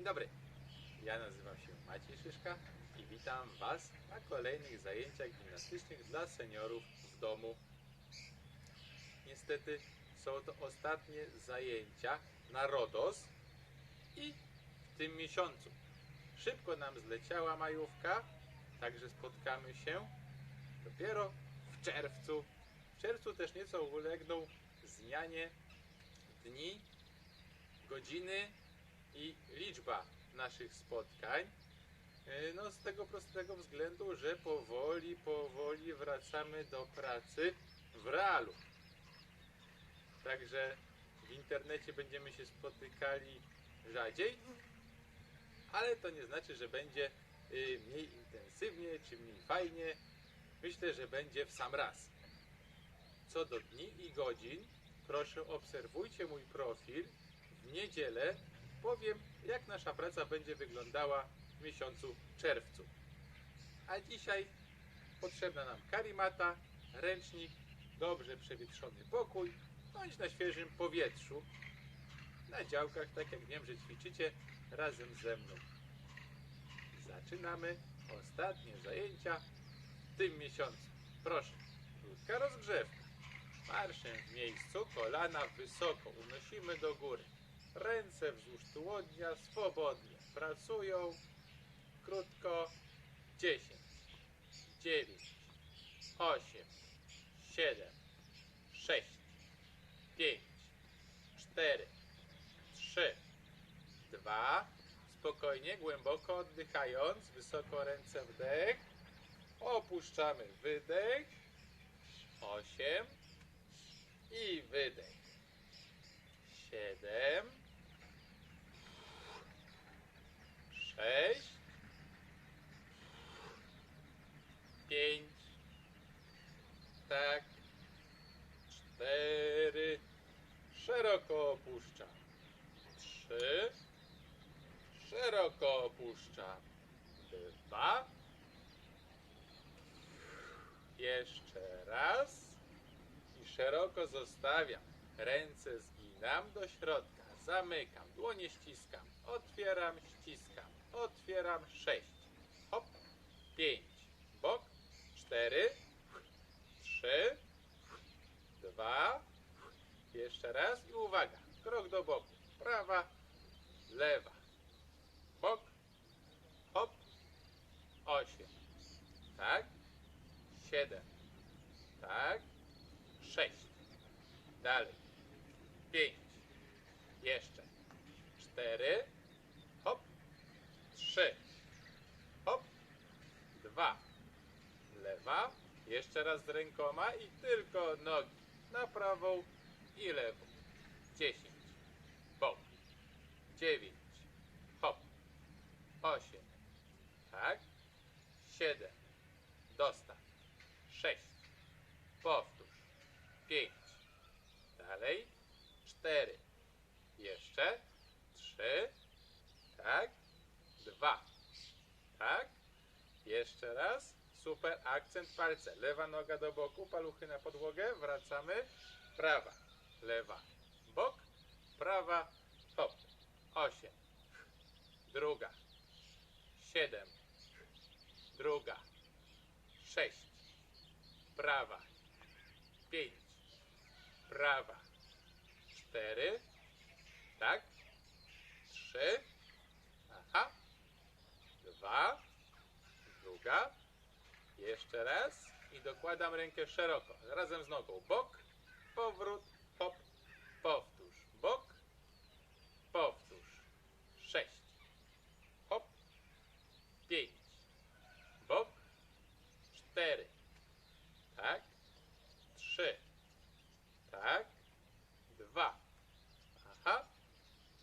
Dzień dobry, ja nazywam się Maciej Szyszka i witam Was na kolejnych zajęciach gimnastycznych dla seniorów w domu. Niestety są to ostatnie zajęcia na RODOS i w tym miesiącu. Szybko nam zleciała majówka, także spotkamy się dopiero w czerwcu. W czerwcu też nieco ulegną zmianie dni, godziny i liczba naszych spotkań. E, No z tego prostego względu, że powoli, powoli wracamy do pracy w realu. Także w internecie będziemy się spotykali rzadziej, ale to nie znaczy, że będzie y, mniej intensywnie czy mniej fajnie. Myślę, że będzie w sam raz. Co do dni i godzin, proszę obserwujcie mój profil. W niedzielę powiem, jak nasza praca będzie wyglądała w miesiącu czerwcu. A dzisiaj potrzebna nam karimata, ręcznik, dobrze przewietrzony pokój, bądź na świeżym powietrzu. Na działkach, tak jak wiem, że ćwiczycie razem ze mną. Zaczynamy ostatnie zajęcia w tym miesiącu. Proszę, krótka rozgrzewka. Marszem w miejscu, kolana wysoko, unosimy do góry. Ręce wzdłuż tułodnia, swobodnie. Pracują krótko. 10, 9, 8, 7, 6, 5, 4, 3, 2. Spokojnie, głęboko oddychając, wysoko ręce wdech. Opuszczamy wydech. 8 i wydech. 7 6 5 tak. 4 szeroko opuszczam. 3 szeroko opuszczam. 2 jeszcze raz. I szeroko zostawiam. Ręce zginam do środka, zamykam, dłonie ściskam, otwieram, ściskam, otwieram, sześć, hop, pięć, bok, cztery, trzy, dwa, jeszcze raz i uwaga, krok do boku, prawa, lewa, bok, hop, osiem, tak, siedem, tak, sześć. Dalej. Pięć. Jeszcze. Cztery. Hop. Trzy. Hop. Dwa. Lewa. Jeszcze raz z rękoma i tylko nogi. Na prawą i lewą. Dziesięć. Bok. Dziewięć. Hop. Osiem. Tak. Siedem. Dostaw. Sześć. Powtórz. Pięć. Dalej. Cztery. Jeszcze. Trzy. Tak. Dwa. Tak. Jeszcze raz. Super. Akcent palce. Lewa noga do boku, paluchy na podłogę. Wracamy. Prawa. Lewa. Bok. Prawa. Hop. Osiem. Druga. Siedem. Druga. Sześć. Prawa. Pięć. Prawa. Cztery. Tak. Trzy. Aha. Dwa. Druga. Jeszcze raz. I dokładam rękę szeroko. Razem z nogą. Bok. Powrót. Hop. Powtórz. Bok. Powtórz. Sześć. Hop. Pięć. Bok. Cztery. Tak. Trzy. Tak. Dwa. Aha.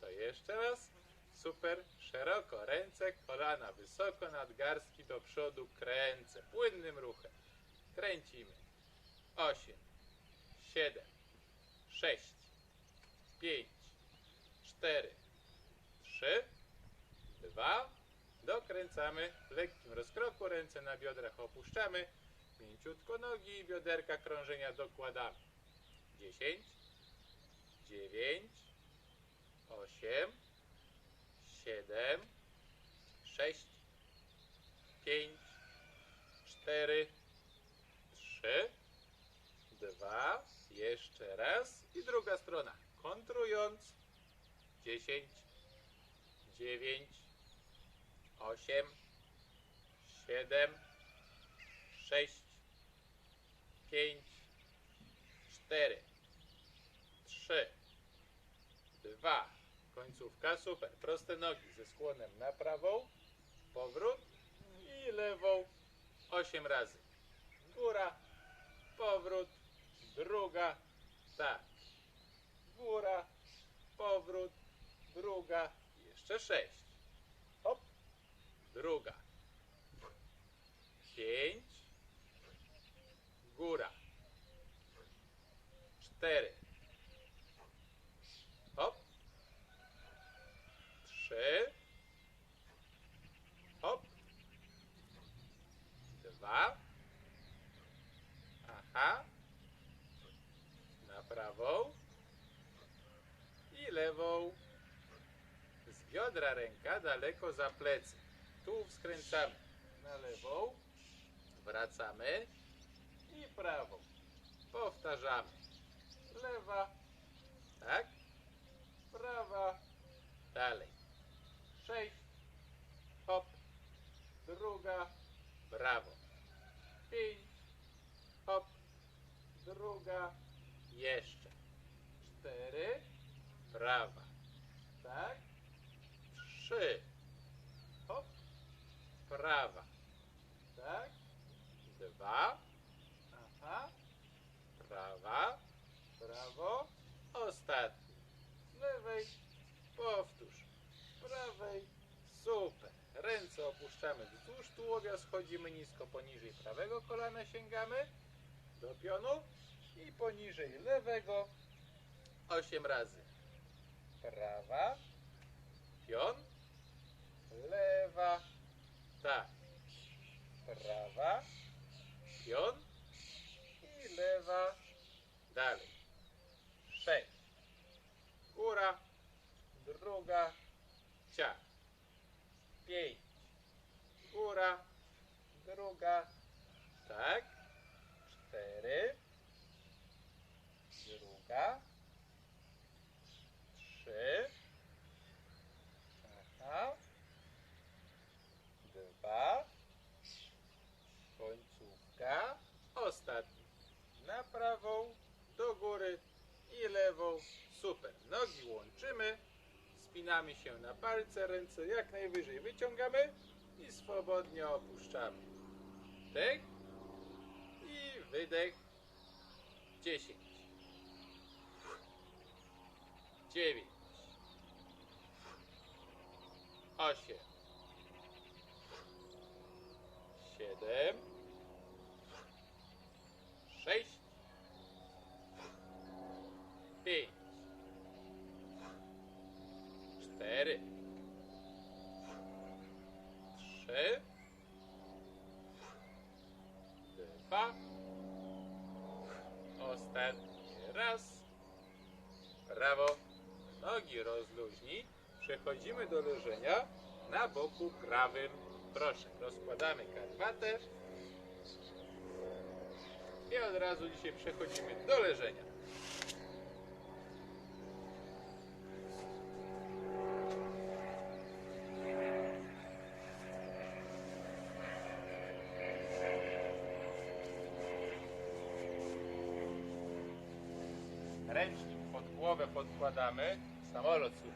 To jeszcze raz. Super. Szeroko. Ręce, kolana wysoko, nadgarstki do przodu. Kręcę. Płynnym ruchem. Kręcimy. Osiem. Siedem. Sześć. Pięć. Cztery. Trzy. Dwa. Dokręcamy w lekkim rozkroku. Ręce na biodrach opuszczamy. Mięciutko nogi i bioderka krążenia dokładamy. 10, 9, 8, siedem, sześć, pięć, cztery, trzy, dwa, jeszcze raz i druga strona. Kontrując. Dziesięć, dziewięć, osiem, siedem, sześć, pięć, cztery, trzy, dwa. Końcówka super. Proste nogi ze skłonem na prawą, powrót i lewą 8 razy. Góra, powrót, druga, tak. Góra, powrót, druga, jeszcze 6. Hop, druga. 5, góra, 4, Ręka daleko za plecy. Tu skręcamy. Na lewą. Wracamy. I prawą. Powtarzamy. Lewa. Tak. Prawa. Dalej. Sześć. Hop. Druga. Brawo. Pięć. Hop. Druga. Jeszcze. Cztery. Prawa. Trzy. Hop. Prawa. Tak. Dwa. Aha. Prawa. Prawo. Ostatni. Lewej. Powtórz. Prawej. Super. Ręce opuszczamy wzdłuż tułowia, schodzimy nisko poniżej prawego kolana, sięgamy do pionu i poniżej lewego osiem razy. Prawa, pion, lewa, tak. Prawa, pion i lewa, dalej. Sześć. Góra, druga, ciach. Pięć. Góra, druga, tak. Cztery. Druga. Trzy. Aha. Dwa. Końcówka. Ostatni. Na prawą, do góry i lewą. Super. Nogi łączymy. Spinamy się na palce, ręce jak najwyżej wyciągamy i swobodnie opuszczamy. Wdech i wydech. 10 9 8 7 6 5 cztery, trzy, dwa, ostatni raz, prawo, nogi rozluźnij, przechodzimy do leżenia na boku prawym, proszę, rozkładamy karwatę i od razu dzisiaj przechodzimy do leżenia. Ręcznik pod głowę podkładamy. Samolot słychać.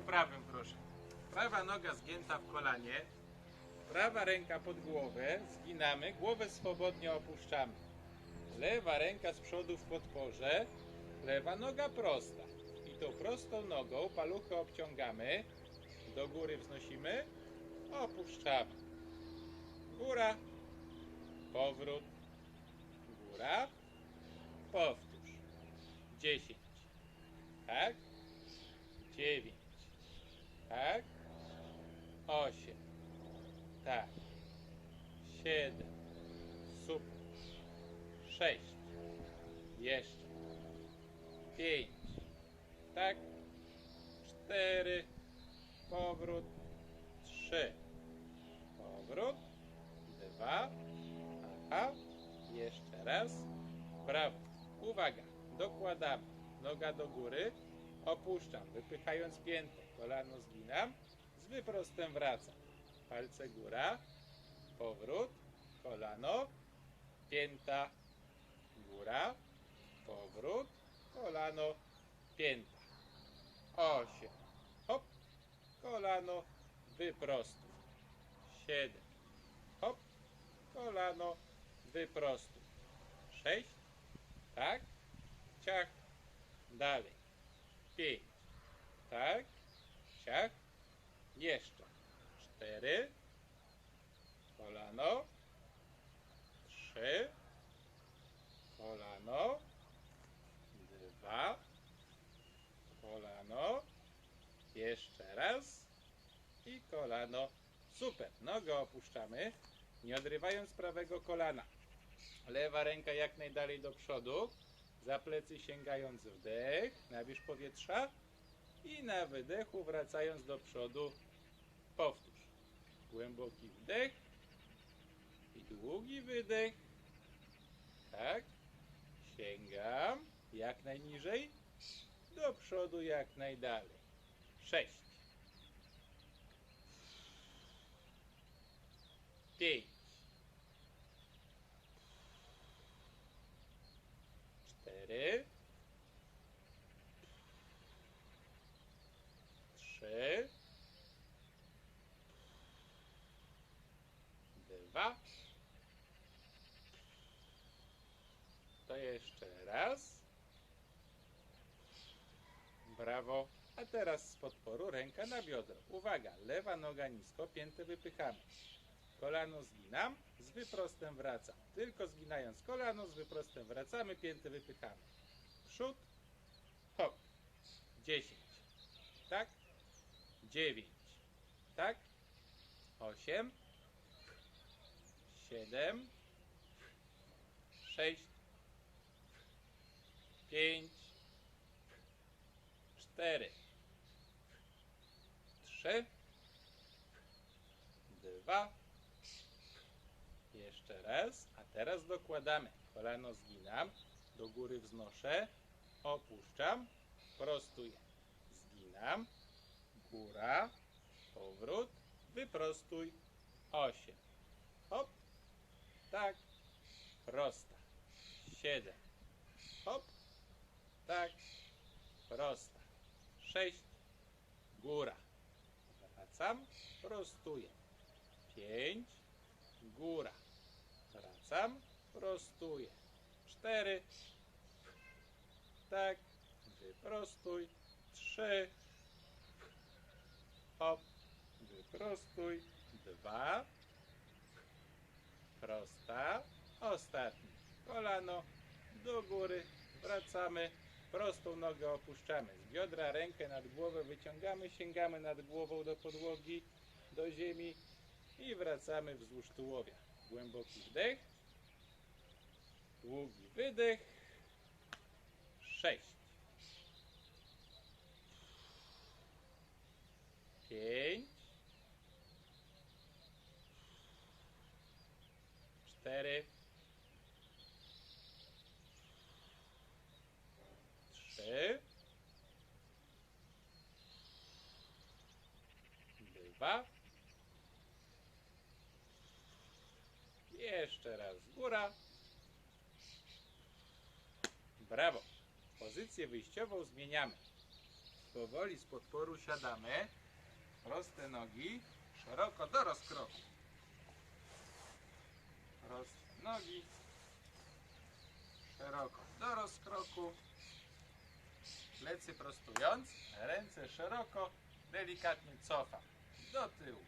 Prawym proszę. Prawa noga zgięta w kolanie. Prawa ręka pod głowę. Zginamy. Głowę swobodnie opuszczamy. Lewa ręka z przodu w podporze. Lewa noga prosta. I tą prostą nogą paluchy obciągamy. Do góry wznosimy. Opuszczamy. Góra. Powrót. Góra. Powtórz. Opuszczam, wypychając piętę, kolano zginam, z wyprostem wracam, palce góra, powrót, kolano, pięta, góra, powrót, kolano, pięta. Osiem, hop, kolano, wyprostuj. Siedem, hop, kolano, wyprostuj. Sześć, tak, ciach, dalej. Pięć, tak, ciach, jeszcze. Cztery, kolano, trzy, kolano, dwa, kolano, jeszcze raz. I kolano. Super, nogę opuszczamy, nie odrywając prawego kolana. Lewa ręka jak najdalej do przodu, za plecy sięgając wdech, nabierz powietrza i na wydechu wracając do przodu powtórz. Głęboki wdech i długi wydech. Tak. Sięgam jak najniżej, do przodu jak najdalej. Sześć. Pięć. Cztery. Trzy. Dwa. To jeszcze raz. Brawo. A teraz z podporu ręka na biodro. Uwaga, lewa noga nisko, piętę wypychamy. Kolano zginam, z wyprostem wracam. Tylko zginając kolano, z wyprostem wracamy, piętę wypychamy. Przód, hop. 10. Tak? 9. Tak? 8. 7. 6. 5. 4. 3. 2. Jeszcze raz. A teraz dokładamy. Kolano zginam. Do góry wznoszę. Opuszczam. Prostuję. Zginam. Góra. Powrót. Wyprostuj. 8. Hop. Tak. Prosta. 7. Hop. Tak. Prosta. 6. Góra. Wracam. Prostuję. 5. Góra. Wracam. Prostuję. 4. Tak. Wyprostuj. 3. Hop. Wyprostuj. 2. Prosta. Ostatni. Kolano do góry. Wracamy. Prostą nogę opuszczamy. Z biodra rękę nad głowę wyciągamy. Sięgamy nad głową do podłogi, do ziemi i wracamy wzdłuż tułowia. Głęboki wdech. Długi wydech. Sześć. Pięć. Cztery. Trzy. Dwa. Jeszcze raz góra. Brawo. Pozycję wyjściową zmieniamy. Powoli z podporu siadamy. Proste nogi. Szeroko do rozkroku. Proste nogi. Szeroko do rozkroku. Plecy prostując. Ręce szeroko. Delikatnie cofam. Do tyłu.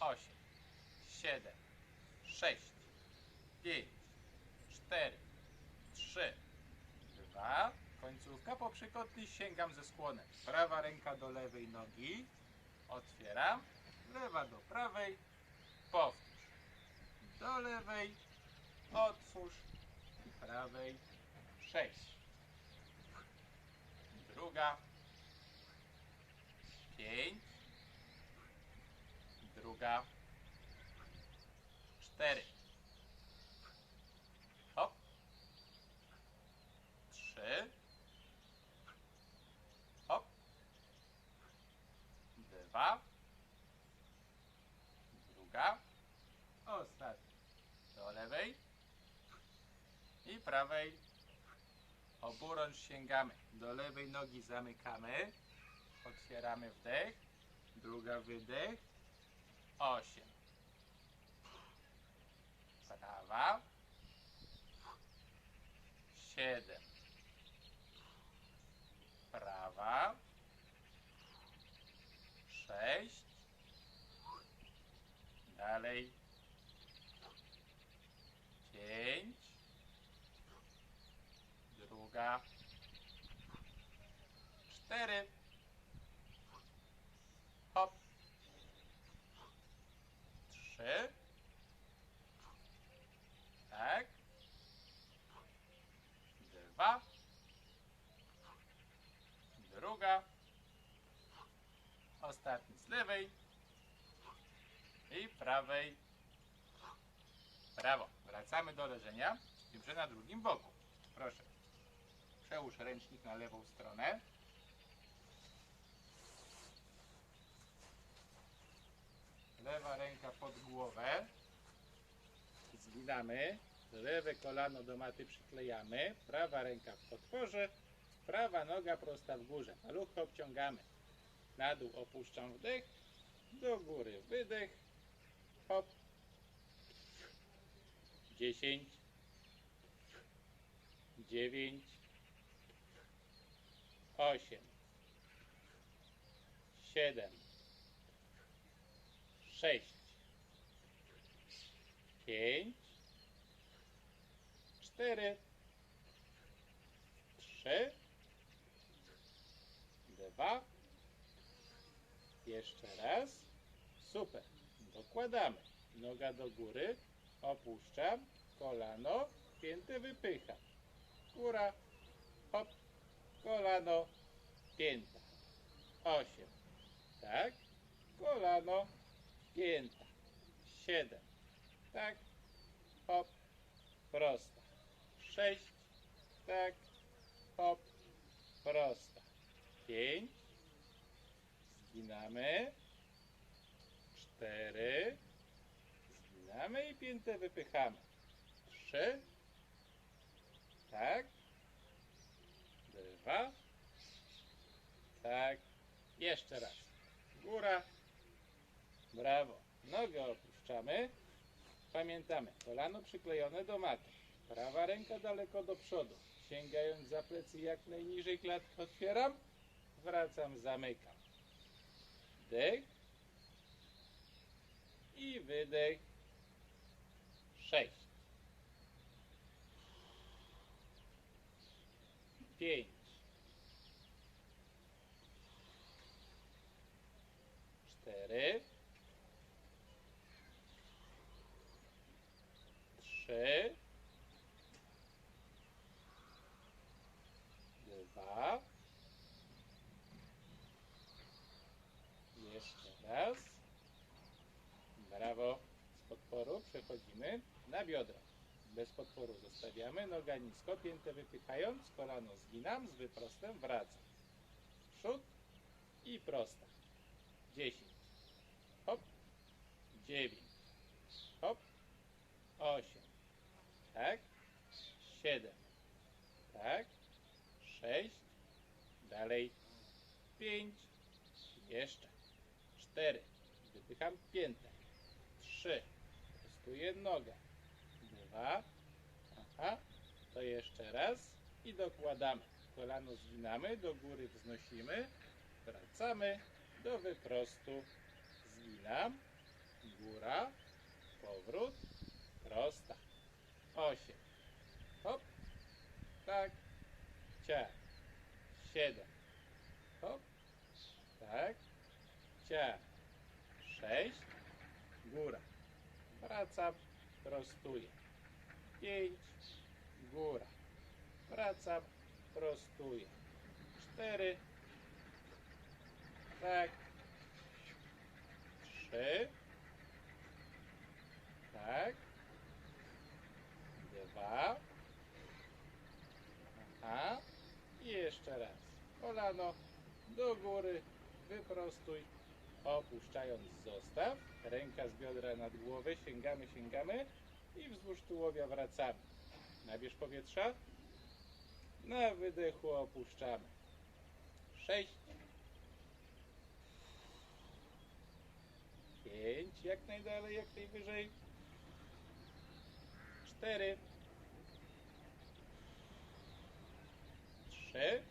8, 7, 6, 5, 4, 3, 2, końcówka po przekotni sięgam ze skłonem. Prawa ręka do lewej nogi, otwieram, lewa do prawej, powtórz. Do lewej, otwórz, prawej, sześć. Druga, pięć. Druga, cztery. Hop. Trzy. Hop. Dwa. Druga. Ostatnia. Do lewej. I prawej. Oburącz sięgamy. Do lewej nogi zamykamy. Otwieramy wdech. Druga wydech. Osiem. Prawa. Siedem. Prawa. Sześć. Dalej. Pięć. Druga. Cztery. Hop. Trzy. Tak. Dwa. Druga. Ostatni z lewej. I prawej. Brawo. Wracamy do leżenia. Że na drugim boku. Proszę. Przełóż ręcznik na lewą stronę. Lewa ręka pod głowę. Zginamy. Lewe kolano do maty przyklejamy. Prawa ręka w podporze. Prawa noga prosta w górze. Paluchy obciągamy. Na dół opuszczam wdech. Do góry wydech. Hop. 10 9 8 7 6 5 4 3 2 jeszcze raz. Super. Dokładamy. Noga do góry. Opuszczam. Kolano. Piętę wypycham góra kolano pięta. Osiem. Tak? Kolano pięta. Siedem. Tak? Hop. Prosta. Sześć. Tak? Hop. Prosta. Pięć. Zginamy. Cztery. Zginamy i piętę wypychamy. Trzy. Tak dwa. Tak. Jeszcze raz. Góra. Brawo. Nogę opuszczamy. Pamiętamy. Kolano przyklejone do maty. Prawa ręka daleko do przodu. Sięgając za plecy jak najniżej klatkę otwieram. Wracam zamykam. Wdech. I wydech. Sześć. Pięć cztery. Trzy. Dwa. Jeszcze raz. Brawo. Z podporu przechodzimy na biodra bez podporu zostawiamy. Noga nisko piętę wypychając kolano zginam z wyprostem wracam. Przód i prosta 10 hop 9 hop. 8 tak. 7 tak. 6 dalej. 5 jeszcze. 4 wypycham piętę. 3 prostuję nogę. 2 aha. To jeszcze raz i dokładamy. Kolano zginamy do góry wznosimy. Wracamy. Do wyprostu. Zginam góra powrót prosta. 8 hop. Tak. Ciach. 7 hop. Tak. Ciach. 6 góra. Wracam. Prostuję. 5 góra. Wracam, prostuję. Cztery. Tak. Trzy. Tak. Dwa. Aha. I jeszcze raz. Kolano do góry. Wyprostuj. Opuszczając zostaw. Ręka z biodra nad głowę. Sięgamy, sięgamy. I wzdłuż tułowia wracamy. Nabierz powietrza. Na wydechu opuszczamy. Sześć. Pięć. Jak najdalej, jak najwyżej. Cztery. Trzy.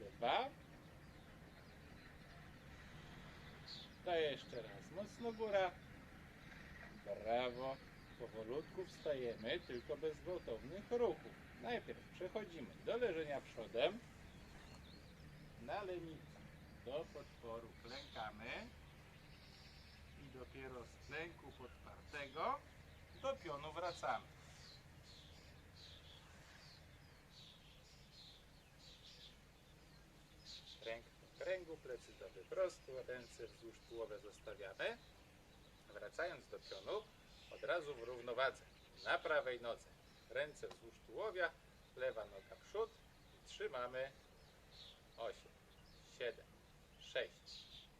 Dwa. To jeszcze raz. Mocno góra. Brawo. Powolutku wstajemy, tylko bez gwałtownych ruchów. Najpierw przechodzimy do leżenia przodem. Na do podporu klękamy. Dopiero z klęku podpartego do pionu wracamy. Kręg po kręgu, plecy do wyprostu, ręce wzdłuż tułowia zostawiamy. Wracając do pionu, od razu w równowadze. Na prawej nodze ręce wzdłuż tułowia, lewa noga przód i trzymamy 8, 7, 6,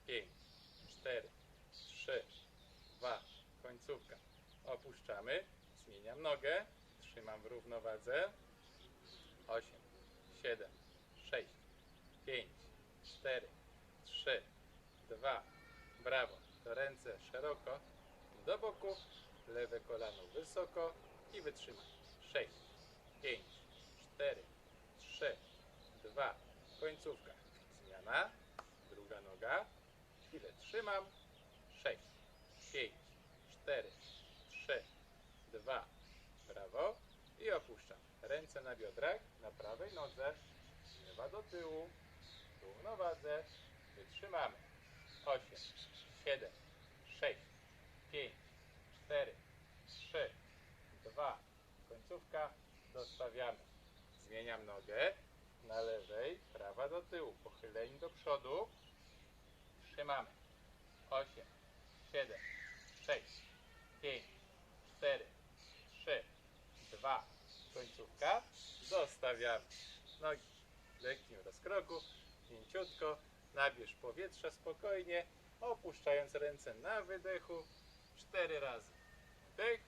5, 4, 3, 2, końcówka. Opuszczamy, zmieniam nogę, trzymam w równowadze 8, 7, 6, 5, 4, 3, 2, brawo. To ręce szeroko do boku, lewe kolano wysoko i wytrzymaj. 6, 5, 4, 3, 2, końcówka. Zmiana, druga noga, chwilę trzymam. 6, 5, 4, 3, 2, brawo. I opuszczam. Ręce na biodrach, na prawej nodze, lewa do tyłu, równowadze, wytrzymamy. 8, 7, 6, 5, 4, 3, 2, końcówka, dostawiamy. Zmieniam nogę. Na lewej, prawa do tyłu, pochyleń do przodu, trzymamy. 8, 7, 6, 5, 4, 3, 2, końcówka, dostawiamy. Nogi w lekkim rozkroku, mięciutko, nabierz powietrza spokojnie, opuszczając ręce na wydechu, cztery razy. Wdech,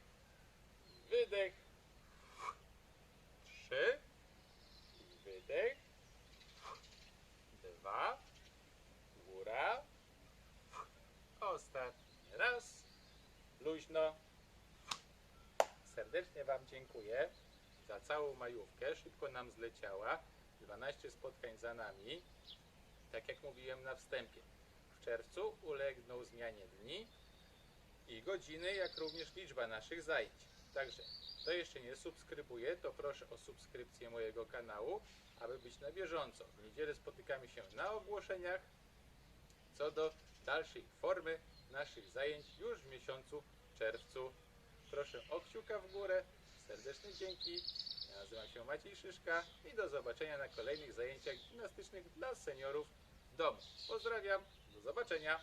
wydech, trzy, wydech, dwa, góra, ostatni raz, luźno. Serdecznie Wam dziękuję za całą majówkę. Szybko nam zleciała. 12 spotkań za nami. Tak jak mówiłem na wstępie. W czerwcu ulegną zmianie dni i godziny, jak również liczba naszych zajęć. Także kto jeszcze nie subskrybuje, to proszę o subskrypcję mojego kanału, aby być na bieżąco. W niedzielę spotykamy się na ogłoszeniach co do dalszej formy naszych zajęć już w miesiącu czerwcu. Proszę o kciuka w górę, serdeczne dzięki. Ja nazywam się Maciej Szyszka i do zobaczenia na kolejnych zajęciach gimnastycznych dla seniorów w domu. Pozdrawiam, do zobaczenia.